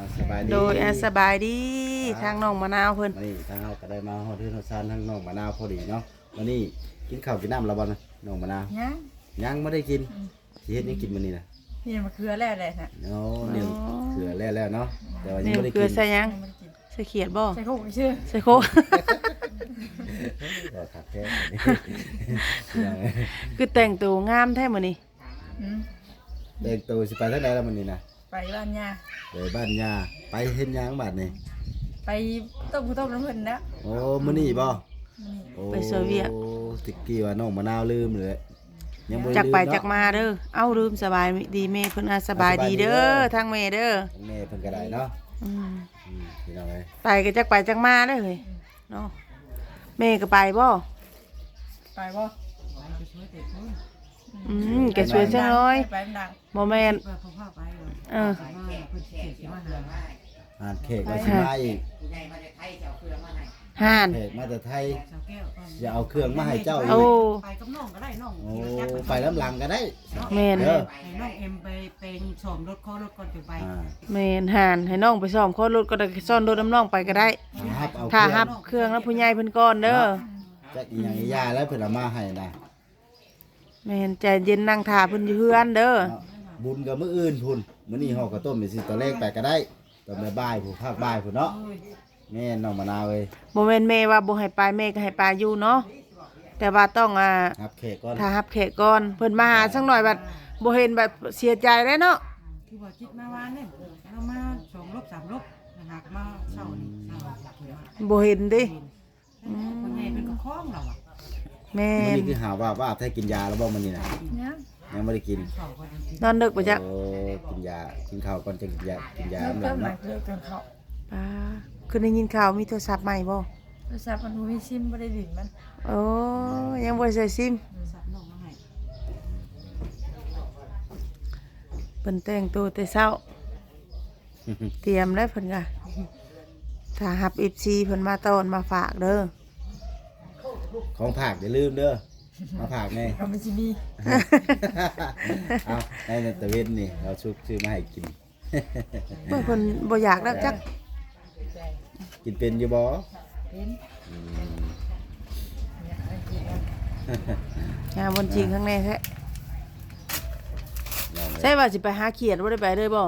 อ่าสบายดีโดยอาสบายดีทางน้องมะนาวเพิ่น วันนี้ทางเราก็ได้มาฮอดที่ฮอดซานทางน้องมะนาวพอดีเนาะวันนี้กินข้าวกินน้ำแล้วบ่นะน้องมะนาวยังยังไม่ได้กินสิเฮ็ดหยังกินมื้อนี้นะนี่มะเขือแล้วเลยนะเนาะเนี่ยเกลือแล้วแล้วเนาะแต่ว่ายังนี่ไม่ได้เกลืกิอนใส่หยังใส่เขียดบ่ใส่ข้าวชื่อใส่โคก ก็ขัดแท้คือแต่งตัวงามแท้มื้อนี้อืมเด็กโตสิไปทางไหนแล้วมื้อนี้นะ ไปบ้านยาไปบ้านย่าไปเฮ็ดหยังบาดนี้ไปต้มข้าวต้มน้ำเพิ่นแล้วโอ้มื้อนี้บ่นี่โอ้ไปเซอร์เวีย ติกกี้ว่าน้องมะนาวลืมเลยยังบ่ด้จักไปลืมเนะ จักมาเด้อ เอ้าลืมสบายดีแม่เพิ่นอาสบายดีเด้อ ทางแม่เด้อแม่เพิ่นก็ได้เนาะอืมอืมพี่น้องเอ้ยไปก็จักไปจักมาเด้อเฮ้ยเนาะแม่ก็ไปบ่ไปบ่ อืมก็ช่วยจังน้อยไปดังบ่แม่นเอออ่านเค้กไว้สิมาอีกห่านเค้กมาแต่ไทยอย่าเอาเครื่องมาให้เจ้าอีกโอ้ ไปกับน้องก็ได้น้องโอ้จักไปน้ำหลังก็ได้ แม่น เด้อ ให้น้องเอ็มไปเป็นสอมรถข้อรถก่อนจะไป อ่าแม่นห่านให้น้องไปซ่อมข้อรถก็ได้ซ่อนรถน้ำน้องไปก็ได้ฮับเอาเคถ้ารื่องรับเครื่องแล้วผู้ใหญ่เพิ่นก่อนเด้อ จักอีหยังอียาแล้วเพิ่นเอามาให้นะ แม่นใจเย็นนั่งท่าเพิ่นอยู่เฮือนเด้อ เนาะบุญกับมื้ออื่นพุ่นมื้อนี้ฮอกข้าวต้มนี่สิตอนแรกไปก็ได้ตอนบ่ายๆผู้ภาคบ่ายพุ่นเนาะแม่น้องมะนาวเอ้ยบ่แม่นแม่ว่าบ่ให้ไปแม่ก็ให้ไปอยู่เนาะแต่ว่าต้องอ่ารับเค้กก่อนถ้ารับแขกก่อนเพิ่นมาหาสักหน่อยบัดบ่เห็นแบบเสียใจเลยเนาะคือว่าคิดมาวานเนี่ยเรามาสองรบสามรบหากมาเศร้านี่เศร้าเขียวบ่เห็นดิ คนใหญ่เป็นก็คล้องเราอะ แม่มื้อนนี้คือหาว่าว่าถ้ากินยาแล้วบ่มื้อนี้นะยังยังไม่ได้กินเขาก็จะกินนอนดึกบ่จักโอ้กินยากินข้าวก่อนจะกินยากินยาเริ่มน้ำหลัเริ่งมหนัเนาะกเริ่มจนเขาป้าคือได้ยินข่าวมีโทรศัพท์ใหม่บ่โทรศัพท์มันบ่มีซิมบ่ได้ดินมันโอ้ยังบ่ได้ใส่ซิมสับน้องมาให้เพิ่นแต่งตัวแต่เช้า เตรียมแล้วเพิ่นก็ถ้ารับ FC เพิ่นมาต้อนมาฝากเด้อ ของผักอย่าลืมเด้อมาผักไงก็มันสิมีเอาในตะเวนนี่เราชุบซื้อมาให้กินเมื่อเพิ่นบ่อยากแล้วจักกินเป็นอยู่บ่เป็นอืมเนี่ยไอ้กินงานวันจริงข้างในแท้นั่นแหละใช่ว่าสิไปหาเขียดบ่ได้ไปเลยบ่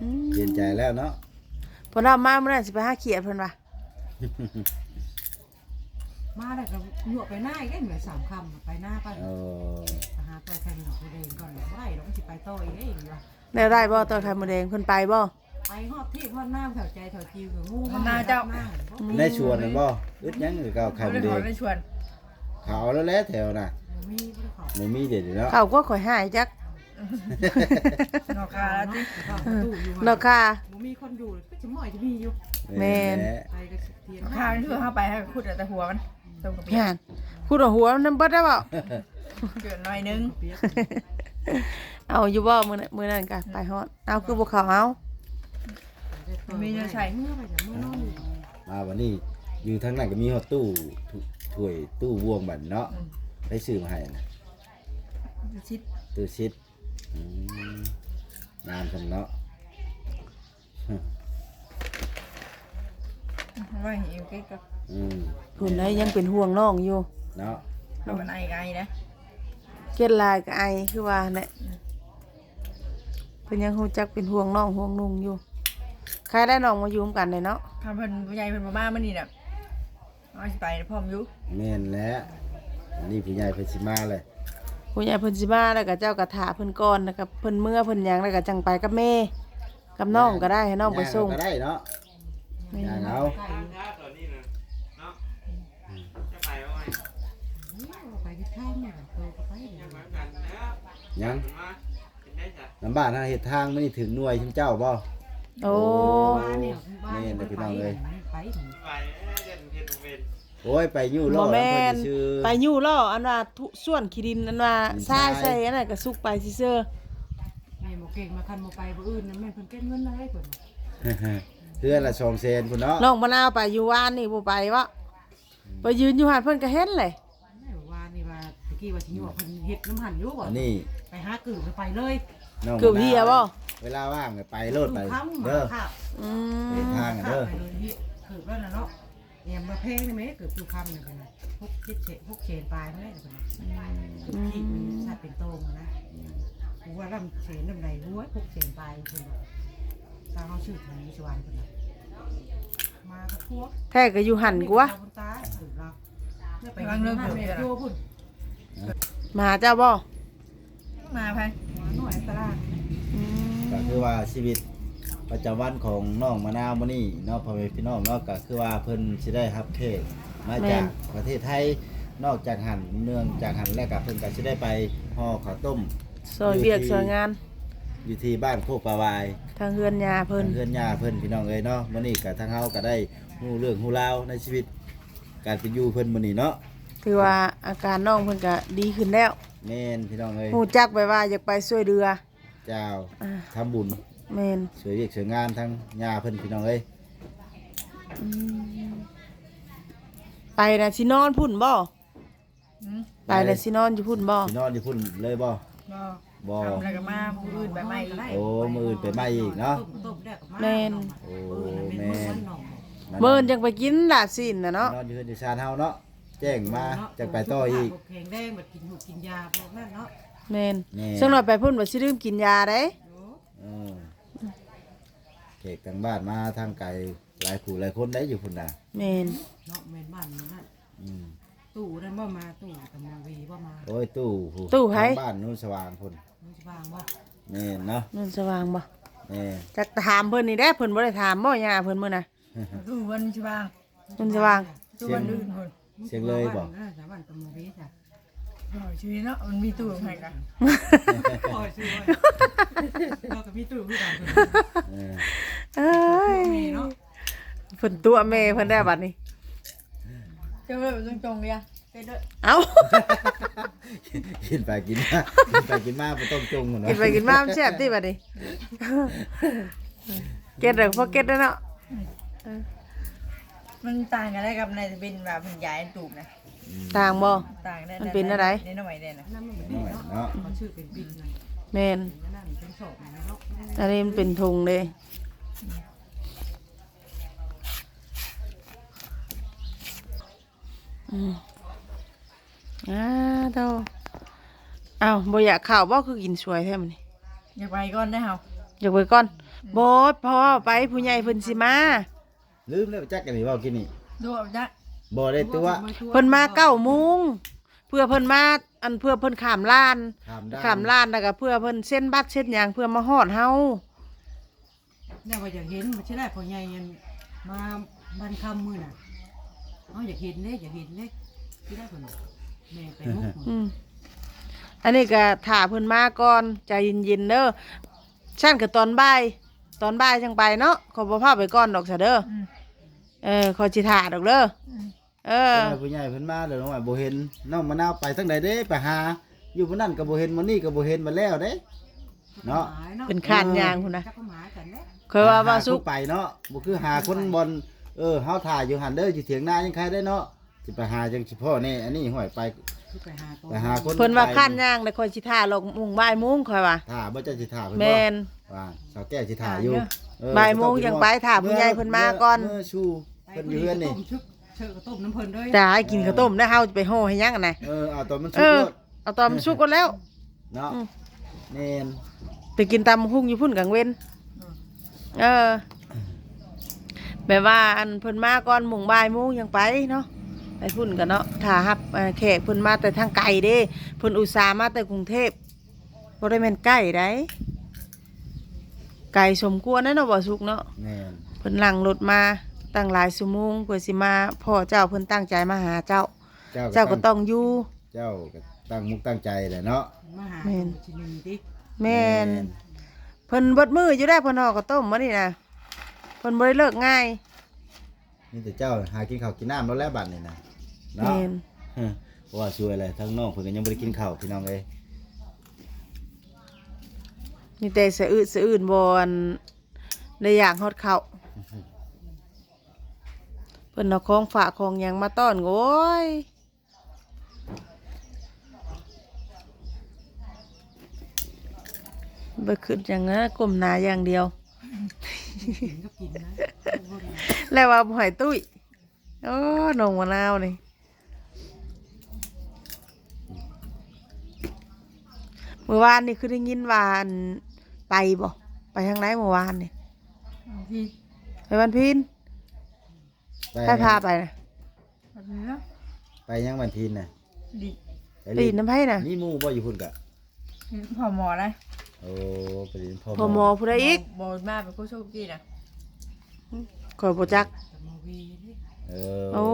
อืมเย็นใจแล้วเนาะเพิ่นเอามามื้อนั้นสิไปหาเขียดเพิ่นว่า มาได้ก็หยวกไปหน้าอีกได้เหมือนสามคำไปหน้าไปเออหาตัวแทนของตัวเองก่อนได้เราก็สิไปต่ออีกได้อีกวะแล้วได้บ่ตอนไข่มดแดงเพิ่นไปบ่ไปหอบที่หอบน้ำแถวใจแถวจิวกับงูได้ชวนนั่นบ่อึดหยังหรือเก่าไข่เขามได้ดแดของได้ชวนขาวแล้วแหละแถวน่ะมีไม่เขาไม่มีเด็ดอยู่เนาะเขาก็ข่อยหายจักนอกคาแล้วติเขาตู้อยู่ดอกค่ะมีคนอยู่ก็จะหม่อยจะมีอยู่แม่นแหละไปก็เทียนคามันคือเฮาไปให้ขุดแต่หัวมัน ตรงกับพี่หานพูดเอาหัวมันนำเบิดได้บ่เกินหน่อยนึงเปียกเอาอยู่บ่มื้อนั้นมื้อนั้นก็ไปฮอดเอาคือบ่เข้าเอามีเนื้อใส่เมื่อไปจากเมื่อนอนอยู่มาวันนี้อยู่ทางนั้นก็มีฮอตตู้ถ้ถ้วยตู้บวงบัดเนาะไปซื้อมาให้นะชิดตู้ชิดอืมงามจังเนาะว่าหิวเก๊กก็ อืมเพิ่นได้ยังเป็นห่วงน้องอยู่เนาะเราเป็นไอ้ไอ้นะเก็ดลายก็ไอคือว่าแหละเพิ่นยังฮู้จักเป็นห่วงน้องห่วงนุ่งอยู่ใครได้น้องมาอยู่ร่วมกันเลยเนาะทำเพิ่นผู้ใหญ่เพิ่นมาบ้านมันนี่น่ะเอาสิไปพร้อมอยู่แม่นแล้วอันนี้ผู้ใหญ่เพิ่นสิมาเลยผู้ใหญ่เพิ่นสิมาแล้วก็เจ้าก็ถาเพิ่นก่อนแล้วก็เพิ่นเมื่อเพิ่นหยังแล้วก็จังไปกับแม่กับน้องก็ได้ให้น้องไปส่งย่าก็ได้เนาะย่างเอา ไปที่ข้างเนี่ยโตก็ไปเดี๋ยวยังน้ำบ้านทางเฮ็ดทางไม่ได้ถึงหน่วยชิมเจ้าบ่ โอ้ บ้านเนี่ยบ้านเนี่ยไปไปโอ้ยไปยู่รบ่อแม่น ชื่อ ไปอยู่ล่ออันว่าทุส่วนขี้ดินอันว่าดินทรายทรายใส่อันนั้นก็สุกไปซื่อแม่โมเก่งมาคันโมไปบ่อื่นนั่นแม่เพิ่นเก็บเงินได้เพิ่นเพื่อนละ2เซนพุ่นเนาะๆน้องมะนาวไปอยู่วานนี่บ่ไปวะไปยืนอยู่หาดเพิ่นก็เห็นเลย แม่ว่านี่ว่าตะ กี้ว่าสิอยู่ว่าเพิ่นเฮ็ดน้ำหั่นอยู่บ่อันนี้ไปหากือไปเลยน้องเกือบเฮียบ่เวลาว่างก็ไปโลดไปค้ำเด้อค่ะอืไปมทางอะเด้อไปเลยที่คือแล้วนะเนาะเนี่ยมาเพลงได้ไหมเกือบทุกคำเนี่ยเป็นไงพวกคิดเฉพวกเชนปลายไม่ได้เป็นไงที่มันสัตว์เป็นโตงนะกูว่าลำเชนลำไรหัวพวกเชนปลายคนแบบตาเขาชื่อทางนิชวันคนน่ะมากระทั่วแท้ก็อยู่หันกูวะตาสืบเราเนี่ยไปวางเรื่องเดียวโยพุ่น มาหาเจ้าบ่มาไปหน่วยตลาดอืมก็คือว่าชีวิตประจำวันของน้องมะนาวมื้อนี้เนาะพ่อแม่พี่น้องเนาะก็คือว่าเพิ่นสิได้รับเทศมาจากประเทศไทยนอกจากหันเนื่องจากหันแล้วก็เพิ่นก็สิได้ไปห่อข้าวต้มซอยเวียกซอยงานอยู่ที่บ้านโคกปลาวาย ทางเฮือนยาเพิ่นเพื่อนย่าเพิ่นพี่น้องเอ้ยเนาะมื้อนี้ก็ทางเฮาก็ได้ฮู้เรื่องฮู้ราวในชีวิต การเป็นอยู่เพิ่นมื้อนี้เนาะ ถือว่าอาการน้องเพิ่นก็ดีขึ้นแล้วแม่นพี่น้องเอ้ยฮู้จักไปว่าอยากไปช่วยเรือเจ้าอ่าทำบุญแม่นสวยเวียกสวยงานทั้งย่าเพิ่นพี่น้องเอ้ยอืมไปน่ะสินอนพุ่นบ่อืมไปน่ะสินอนอยู่พุ่นบ่สินอนอยู่พุ่นเลยบ่ก็บ่ ทำอะไรกันมาผู้อื่นแบบไม่อีกโอ้มื้ออื่นไปใหม่อีกเนาะต้มได้กับมาแม่นโอ้แม่แม่นนหนองเบิ่นจังไปกินลาบซีนน่ะเนาะ นอนอยู่เฮือนอยู่ชานเฮาเนาะ แจ้งมาจังไปต่ออีกแข็งแดงแบบกินหูกินยาพวกนั้นเนาะแม่นแม่นซึ่งหน่อยไปพุ่นว่าสิลืมกินยาเด้เออเขกทางบ้านมาทางไกลหลายผู้หลายคนได้อยู่พุ่นน่ะแม่นเนาะแม่นบ้านนั่นอืมตู้นั่นบ่มาตู้กำลังวีบ่มาโอ้ยตู้ผู้ตู้ไผทางบ้านนู้นสว่างพุ่นมันสิบางบ่แม่นเนาะนั่นสว่างบ่แม่นจักถามเพิ่นนี่แด้เพิ่นบ่ได้ถามบ่ยาเพิ่นมื้อน่ะดูวันชิบางมันสว่างดูวันอื่นคน เสียงเลยบ่สามวันกำลังวีจ้ะโอ้ยชีวิตเนาะมันมีตู้ให้กันโอ้ยสิเราก็มีตู้คือกันเออเอ้ยมีเนาะเพิ่นตัวแม่เพิ่นได้บัดนี้เจ้าเลยตรงๆเลยอะไปด้วยเอ้ากินไปกินมากินไปกินมาบ่ต้องจงเนาะกินไปกินมามันแซ่บติบัดนี้เก็ดเด้อพอเก็ดได้อเนาะ มันต่างกันได้กับในจะเป็นแบบเป็นยายตูบนะต่างบ่ ต่างได้มันเป็นอะไร ในหน่อยเด่นนะนั่นมันเป็นเนาะเนาะเขาชื่อเป็นบินนั่นแม่นนั่นเป็นศพนะเนาะอันนี้มันเป็นธงเด้อืมอ่าเต้าเอ้าบ่อยากข้าวบ่คือกินสวยแท้มันนี่อยากไปก่อนได้เหรออยากไปก่อนบ่พอไปผู้ใหญ่เพิ่นสิมา ลืมแล้วจักกันนี่เว้ากินนี่ดูเอาจ้ะบ่ได้ตัวเพิ่นมาเก้าโมงเพื่อเพิ่นมาอันเพื่อเพิ่นขามล้านถามได้ขามล้านแล้วก็เพื่อเพิ่นเส้นบัตรเส้นหยังเพื่อมาฮอดเฮาเนี่ยว่าอยากเห็นมันใช่ได้พอใหญ่ยันมาบ้านคำมือน่ะอ๋ออยากเห็นเด้อยากเห็นเด้ที่ได้คนแม่ไปมุกอืมอันนี้ก็ถ่าเพิ่นมาก่อนใจเย็นๆเด้อฉันก็ตอนบ่าย ตอนบ่ายจังไปเนาะขอบ่พาไปก่อนดอกซะเด้ออืมเออขอสิถ่าดอกเด้ออืมเออเออ ผู้ใหญ่เพิ่นมาแล้วน้องว่าบ่เห็นน้องมะนาวไปทางใดเด้ไปหา อยู่พุ่นนั่นก็บ่เห็นมื้อนี้ก็บ่เห็นมาแล้วเด้ เนาะเป็นขานยางพุ่นนะจักก็หมากันแหละเคยว่าว่าหสุคกนไปเนาะบ่คือหาคนบอลเออเฮาถ่ายอยู่หันเด้ออยู่เถียงนายังใครได้เนาะสิไปหาจังสิพ่อแน่อันนี้ห่วยไปคือ ไปหาตัวไปหาคนเพิ่นว่าไปขานยางแล้วขอยสิถ่าลงมุงบ่ายโมงค่อยว่าถ่าบ่จะสิถ่าเพิ่นบ่แม่นว่าสาวแก้วสิถ่าอยู่เออบ่ายโมงยังไปถ่าผู้ใหญ่เพิ่นมาก่อนเมื่อชูเพิ่นอยู่เฮือนนี่ต้มชุบเชิญกระต้มน้ำเพิ่นด้วยจะให้กินข้าวต้มได้เฮาจะไปห่อให้ยังอะนะเออเอาตอนมันเอสุกอโลดเอาตอนมันสุกก่อนแล้วเนาะอืมแม่นไปกินตำหุ่งอยู่พุ่นกลางเว้นเออแบบว่าอันเพิ่นมาก่อนหมุงบ่ายโมงยังไปเนาะ ไปพุ่นกันเนาะถ้าฮับเอ่อแขกเพิ่นมาแต่ทางไกลเด้เพิ่นอุตส่าห์มาแต่กรุงเทพบ่ได้แม่นใกล้ได้ไกลสมควรนะเนาะบ่สุกเนาะแม่นเพิ่นนั่งรถมาตั้งหลายชั่วโมงเพื่อสิมาพ่อเจ้าเพิ่นตั้งใจมาหาเจ้า เจ้าเจ้าก็ตั้งต้องอยู่เจ้าก็ตั้งมุกตั้งใจแหละเนาะมาหาแม่นชินีดิแม่นเพิ่นเบิดมืออยู่ได้เพิ่นห่อข้าวต้มมื้อนี่นะเพิ่นบ่ได้เลิกง่ายนี่แต่เจ้าหากินข้าวกินน้ำแล้วแล้วบัดนี่นะ เนาะแม่นเฮ้อเพราะว่าช่วยอะไรทั้งน้องเพิ่นก็ยังบ่ได้กินข้าวพี่น้องเอ้ยมีแต่สะอึดสะอื่นบ่อันได้อยากฮอดข้าวเพิ่นเอาของฝากของหยังมาต้อนโอ้ยบ่ขึ้นอย่างนั้นก้มหน้าอย่างเดียวกินก็กินนะแล้วว่าหอยตุ้ยโอ้หนองมะนาวนี่ เมื่อวานนี่คือได้ยินว่าอันไปบ่ไปทางไหนเมื่อวานนี่ที่ไปวันพินไปใครพาไปนะแบบนี้แล้วไปยังวันทีนน่ะดิไปปีนน้ำไผ่น่ะนี่หมู่บ่อยู่พุ่นกะพอหมอเลยโอ้ไปเรียนพ่อพอหมอผู้ใดอีกบอมาเป็นผู้โชคดีนะข่อยบ่จักแต่มาวีนี่เออโอ้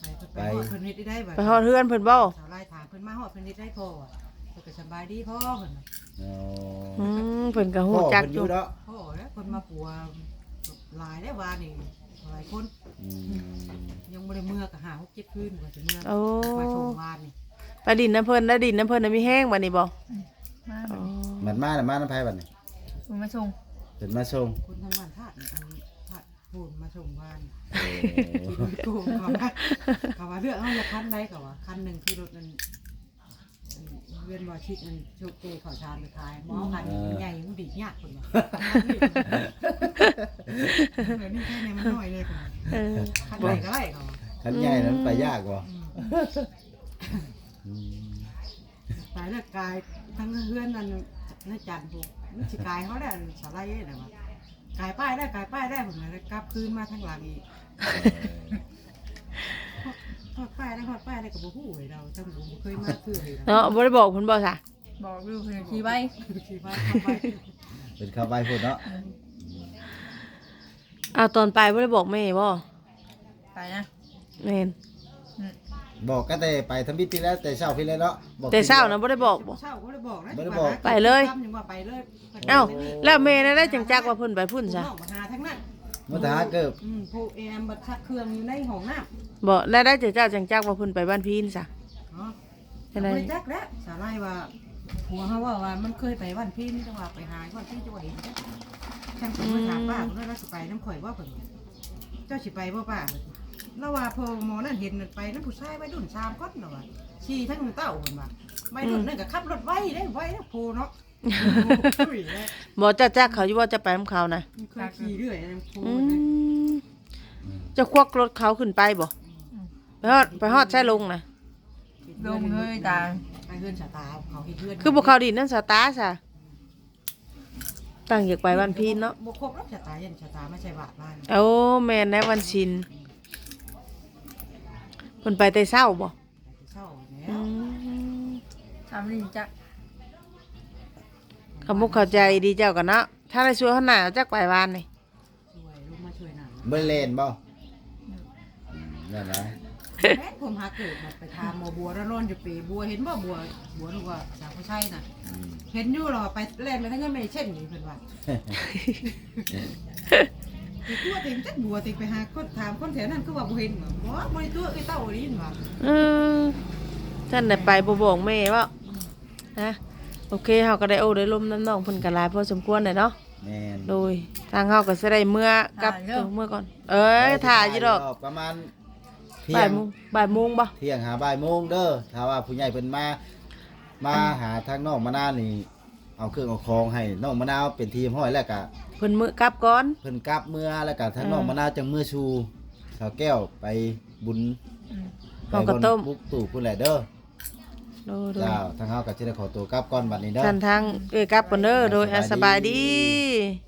ไปเพิ่นไปฮอดเพิ่นเฮ็ดได้บ่ไปฮอดเฮือนเพิ่นบ่สาวไล่ถามเพิ่นมาฮอดเพิ่นเฮ็ดได้พ่ออะเพิ่นก็สบายดีพ่อเพิ่นน่ะอ๋อือมเพิ่นก็พ่ฮู้อจักเพิ่นออยู่ยู่เนาะพ่อแล้วคนมาปัวหลายได้วานี่หลายคนอืมยังบ่ได้เมื่อก็หา6 7คืนกว่าจะเมื่อโอ้ มาชมวานนี่ไปดินน้ำเพิ่นแล้วดินน้ำเพิ่นน่ะมีแห้งบัดนี้บ่มาอ๋อมันมาน่ะมาน้ำไผบัดนี้คุณมาชงเพิ่นมาส่งคนทั้งวันธาตุอันธาตุพูนมาชมวานโอ้ขี่รถโกงเขาว่าเขาว่าเรื่องเอาละคันใดเขาว่าคันหนึงที่รถนั้นอัน เวียนบ่ชิดอันโชคเกเขาชานไปขายหมอคันนี้มันใหญ่มันดียากคนว่าเออนี่แค่นี้มันน้อยเลยค่ะเออคันใดก็ได้เขาว่าคันใหญ่นั้นไปยากบ่อืมอืมตายแล้วกายทั้งเพื่อนนั่นนจันทร์พวกมันสิกายเขาได้สาไลด์นะว่ากายป้ายได้กายป้ายได้ผมเลยกลับคืนมาทางหลังอีก ทอดป้ายได้ทอดป้ายได้กับบุหู้เราจังบุเคยมาคือเลยเนาะบ่ได้บอกเพิ่นบ่ซะบอกดูคือขี่ไว้ขี่ป้ายทอดป้ายเป็นเข้าไปพุ่นเนาะอ้าวตอนไปบ่ได้บอกแม่บ่ไปนะแม่นบอกก็แต่ไปทำพิธีแล้วแต่เช้าพี่แล้วเนาะบอกแต่เช้านะบ่ได้บอกบ่ เช่าก็ได้บอกนะไปเลยยังว่าไปเลยเอ้าแล้วแม่น่ะได้จังจักว่าเพิ่นไปพุ่นคุณซะ น้องมาหาทั้งนั้น มาถาเกิบอืมผู้แอมบัดชักเครื่องอยู่ในห้องน้ำบ่แล้วได้จังจักจังจักว่าเพิ่นไปบ้านพีนซะ เนาะจังได๋บริจักแล้วสาไลว่าผัวเขาว่าว่ามันเคยไปวันพี่นี่จังหวะไปหาวันพี่จังหวะเห็นจ้ะฉันเป็นถามป้าเพื่อนว่าสิไปน้ำข่อยว่าเพิ่นเจ้าสิไปบ่ป้าแล้วว่าพอหมอนั่นเห็นนั่นไปนั่นผู้ชายไว้ดุนสามคนเนาะว่าขี่ทั้งเต้าเพิ่นว่าไม่ดุนนั่นก็ขับรถไว้ได้ไว้แล้วโพเนาะ คุยเลยบ่จักจักเขาอยู่ว่าจะไปนํเขานะมันเคยขี่เรื่อยนะโพอืนะมจะควักรถเขาขึ้นไปบ่ไปฮอดไปฮอดใช้ลงนะลงเลยตา ไปเฮือนสตาเขาเฮ็ดเฮือนคือบ่เขาดินนั่นสตาร์ซะตั้งอยากไปบ้านพีนเนาะบ่ครบแล้วสตายันสตาไม่ใช่บาทบ้านโอ้แม่นในวันชินเพิ่นไปแต่เช้าบ่เศร้าแล้อืวมทำนี่จะ ขมุกเข้าใจดีเจ้ากันเนาะถ้าได้ช่วยเขาหน้าจักไปวานนี่ช่วยลูกมาช่วยหน่อยเบิ่เลนบ่อืมนั่นนะแม่ผมหาเกิดมาไปทามหมอบัวแล้วนอนอยู่ปีบัวเห็นบ่บัวบัวนึกว่าสาวผู้ชายน่ะ อืมเห็นอยู่หรอไปเล่นไปทั้งนั้นไม่เช่นนี่เพิ่นว่าไปตัวติงจักบัวติงไปหาคนถามคนแถวนั้นคือว่าบ่เห็นบ่บ่บ่ได้ตัวไอ้เต้านี่ว่าเออท่านได้ไปบ่บอกแม่ว่านะ โอเคเฮาก็ได้โอ้ได้ลมน้ำน้องเพิ่นก็หลายพอสมควรเลยเนาะแม่นโดยทางเฮาก็สิได้เมื่อกลับเออเมื่อก่อน เอ้ยถ่ายอยู่ดอกประมาณเที่บ่ายยงโมงบ่ายโมงบ่เที่ยงหาบ่ายโมงเด้อถ้าว่าผู้ใหญ่เพิ่นมา มาหาทางน้องมะนาวนี่ เอาเครื่องเอาของให้น้องมะนาวเป็นทีมห้อยแล้วก็เพิ่นมื้อกลับก่อน เพิ่นกลับเมื่อแล้วก็ทางอืมน้องมะนาวจังเมื่อชูสาวแก้วไปบุญข้าวกระต้มไปบนปุกตู่พุ่นแหละเด้อ โดยโดยเจ้าทางเฮาก็สิได้ขอตัวกลับก่อนบัดนี้เด้อ ท่านทางเอ้ยกลับก่อนเด้อโดยอะสบายดีส